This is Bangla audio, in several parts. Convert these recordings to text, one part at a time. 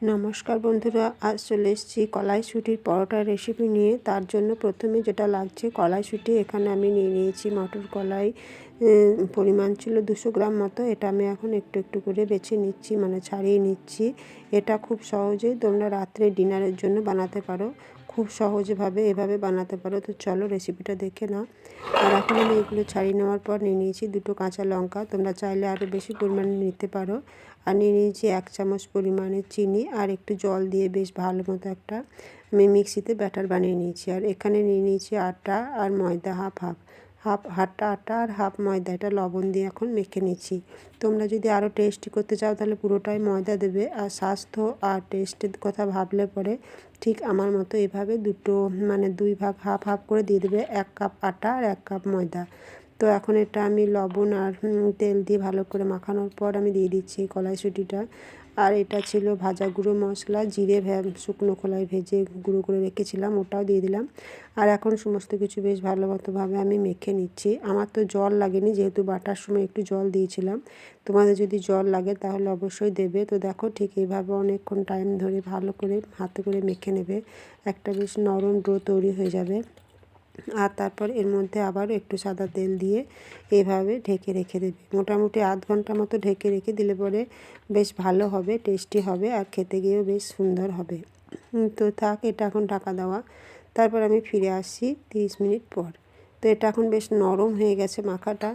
নমস্কার বন্ধুরা, আজ চলে এসেছি কলাইশুটির পরোটার রেসিপি নিয়ে। তার জন্য প্রথমে যেটা লাগছে কলাইশুটি এখানে আমি নিয়ে নিয়েছি। মটর কলাই পরিমাণ ছিল দুশো গ্রাম মতো। এটা আমি এখন একটু একটু করে বেছে নিচ্ছি মানে ছাড়িয়ে নিচ্ছি। এটা খুব সহজেই তোমরা রাত্রে ডিনারের জন্য বানাতে পারো। খুব সহজভাবে এভাবে বানাতে পারো। তো চলো রেসিপিটা দেখে নাও। আর এখন আমি এগুলো ছাড়িয়ে নেওয়ার পর নিয়ে নিয়েছি দুটো কাঁচা লঙ্কা। তোমরা চাইলে আরও বেশি পরিমাণে নিতে পারো। আর নিয়ে নিয়েছি এক চামচ পরিমাণে চিনি আর একটু জল দিয়ে বেশ ভালো মতো একটা আমি মিক্সিতে ব্যাটার বানিয়ে নিয়েছি। আর এখানে নিয়ে নিয়েছি আটা আর ময়দা হাফ হাফ। হাফ হাটটা আটা আর হাফ ময়দা, এটা লবণ দিয়ে এখন মেখে নিচ্ছি। তোমরা যদি আরও টেস্টি করতে চাও তাহলে পুরোটাই ময়দা দেবে আর স্বাস্থ্য আর টেস্টের কথা ভাবলে পরে ঠিক আমার মতো এভাবে দুটো মানে দুই ভাগ হাফ হাফ করে দিয়ে দেবে, এক কাপ আটা আর এক কাপ ময়দা। তো এখন এটা আমি লবণ আর তেল দিয়ে ভালো করে মাখানোর পর আমি দিয়ে দিচ্ছি কলাইশুঁটিটা। আর এটা ছিল ভাজা গুঁড়ো মশলা, জিরে শুকনো খোলায় ভেজে গুঁড়ো করে রেখেছিলাম, ওটাও দিয়ে দিলাম। আর এখন সমস্ত কিছু বেশ ভালো মতোভাবে আমি মেখে নিচ্ছি। আমার তো জল লাগেনি, যেহেতু বাটার সময় একটু জল দিয়েছিলাম। তোমাদের যদি জল লাগে তাহলে অবশ্যই দেবে। তো দেখো ঠিক এইভাবে অনেকক্ষণ টাইম ধরে ভালো করে, হাতে করে মেখে নেবে। একটা বেশ নরম ডো তৈরি হয়ে যাবে। আর তারপর এর মধ্যে আবার একটু সাদা তেল দিয়ে এভাবে ঢেকে রেখে দেবে। মোটামুটি আধ ঘণ্টা মতো ঢেকে রেখে দিলে পরে বেশ ভালো হবে, টেস্টি হবে আর খেতে গিয়েও বেশ সুন্দর হবে। তো থাক, এটা এখন ঢাকা দেওয়া। তারপর আমি ফিরে আসছি তিরিশ মিনিট পর। তো এটা এখন বেশ নরম হয়ে গেছে মাখাটা।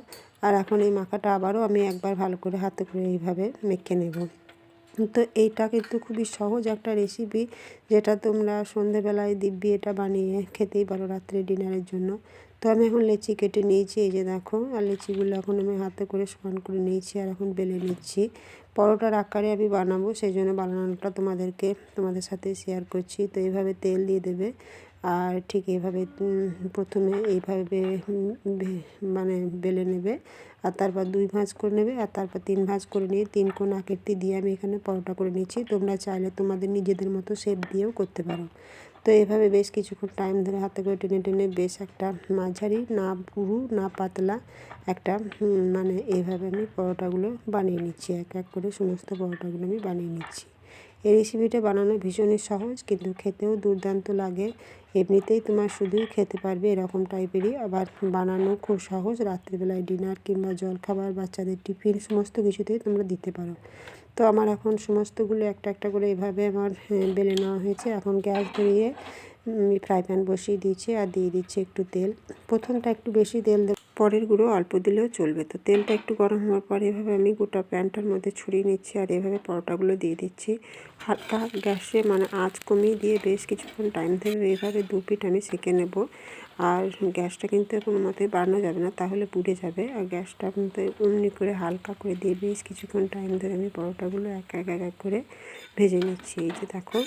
আর এখন এই মাখাটা আবারও আমি একবার ভালো করে হাতে করে এইভাবে মেখে নেব। তো এইটা কিন্তু খুবই সহজ একটা রেসিপি যেটা তোমরা সন্ধেবেলায় দিব্যি এটা বানিয়ে খেতেই পারো রাত্রে ডিনারের জন্য। তো আমি এখন লেচি কেটে নিয়েছি, এই যে দেখো। আর লেচিগুলো এখন আমি হাতে করে সমান করে নিয়েছি আর এখন বেলে নিচ্ছি। পরোটার আকারে আমি বানাবো, সেই জন্য বানানোটা তোমাদেরকে, তোমাদের সাথে শেয়ার করছি। তো এইভাবে তেল দিয়ে দেবে আর ঠিক এইভাবে প্রথমে এইভাবে মানে বেলে নেবে। আর তারপর দুই ভাঁজ করে নেবে আর তারপর তিন ভাঁজ করে নিয়ে তিন কোণ আকৃতি দিয়ে আমি এখানে পরোটা করে নিচ্ছি। তোমরা চাইলে তোমাদের নিজেদের মতো শেপ দিয়েও করতে পারো। তো এভাবে বেশ কিছুক্ষণ টাইম ধরে হাতে করে টেনে টেনে বেশ একটা মাঝারি না পুরু না পাতলা একটা মানে এইভাবে আমি পরোটাগুলো বানিয়ে নিচ্ছি। এক এক করে সমস্ত পরোটাগুলো আমি বানিয়ে নিচ্ছি। এই রেসিপিটা বানানো ভীষণই সহজ কিন্তু খেতেও দুর্দান্ত লাগে। এমনিতেই তোমার শুধুই খেতে পারবে এরকম টাইপেরই আবার বানানো খুব সহজ রাত্রিবেলায় ডিনার কিংবা জলখাবার বাচ্চাদের টিফিন সমস্ত কিছুতেই তোমরা দিতে পারো। তো আমার এখন সমস্তগুলো একটা একটা করে এভাবে আমার হ্যাঁ, বেলে নেওয়া হয়েছে। এখন গ্যাস ধরিয়ে ফ্রাই প্যান বসিয়ে দিয়েছি আর দিয়ে দিচ্ছি একটু তেল। প্রথমটা একটু বেশি তেল পরের গুঁড়ো অল্প দিলেও চলবে। তো তেলটা একটু গরম হওয়ার পর এভাবে আমি গোটা প্যানটার মধ্যে ছড়িয়ে নিচ্ছি আর এভাবে পরোটাগুলো দিয়ে দিচ্ছি। হালকা গ্যাসে মানে আঁচ কমিয়ে দিয়ে বেশ কিছুক্ষণ টাইম ধরে এভাবে দু পিঠ আমি সেঁকে নেব। আর গ্যাসটা কিন্তু কোনো মতেই বাড়ানো যাবে না, তাহলে পুড়ে যাবে। আর গ্যাসটা কিন্তু অমনি করে হালকা করে দিয়ে বেশ কিছুক্ষণ টাইম ধরে আমি পরোটাগুলো এক এক এক করে ভেজে নিচ্ছি। এই যে দেখো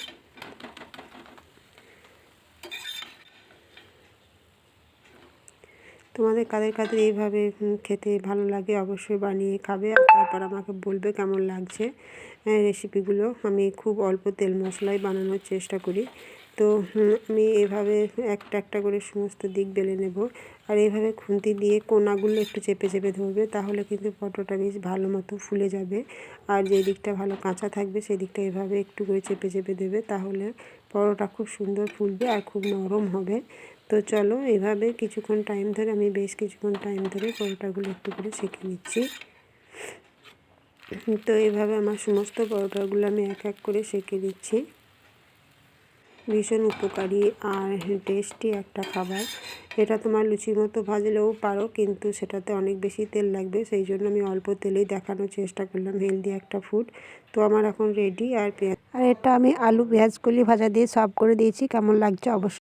তোমাদের কাদের কাদের এইভাবে খেতে ভালো লাগে অবশ্যই বানিয়ে খাবে। আর তারপর আমাকে বলবে কেমন লাগছে রেসিপিগুলো আমি খুব অল্প তেল মশলায় বানানোর চেষ্টা করি। তো আমি এভাবে একটা একটা করে সমস্ত দিক বেলে নেব। আর এইভাবে খুন্তি দিয়ে কোনাগুলো একটু চেপে চেপে ধরবে, তাহলে কিন্তু পটোটা বেশ ভালো মতো ফুলে যাবে। আর যে দিকটা ভালো কাঁচা থাকবে, সেই দিকটা এভাবে একটু করে চেপে চেপে দেবে, তাহলে পরোটা খুব সুন্দর ফুলবে আর খুব নরম হবে। তো চলো এভাবে কিছুক্ষণ টাইম ধরে, আমি বেশ কিছুক্ষণ টাইম ধরে পরোটাগুলো একটু করে শেখে নিচ্ছি। তো এভাবে আমার সমস্ত পরোটাগুলো আমি এক এক করে শেখে দিচ্ছি ভীষণ উপকারী আর টেস্টি একটা খাবার। এটা তোমার লুচির মতো ভাজলেও পারো, কিন্তু সেটাতে অনেক বেশি তেল লাগবে, সেই জন্য আমি অল্প তেলেই দেখানোর চেষ্টা করলাম হেলদি একটা ফুড তো আমার এখন রেডি আর পেঁয়াজ। আর এটা আমি আলু পেঁয়াজ কলি ভাজা দিয়ে সার্ভ করে দিয়েছি, কেমন লাগছে অবশ্যই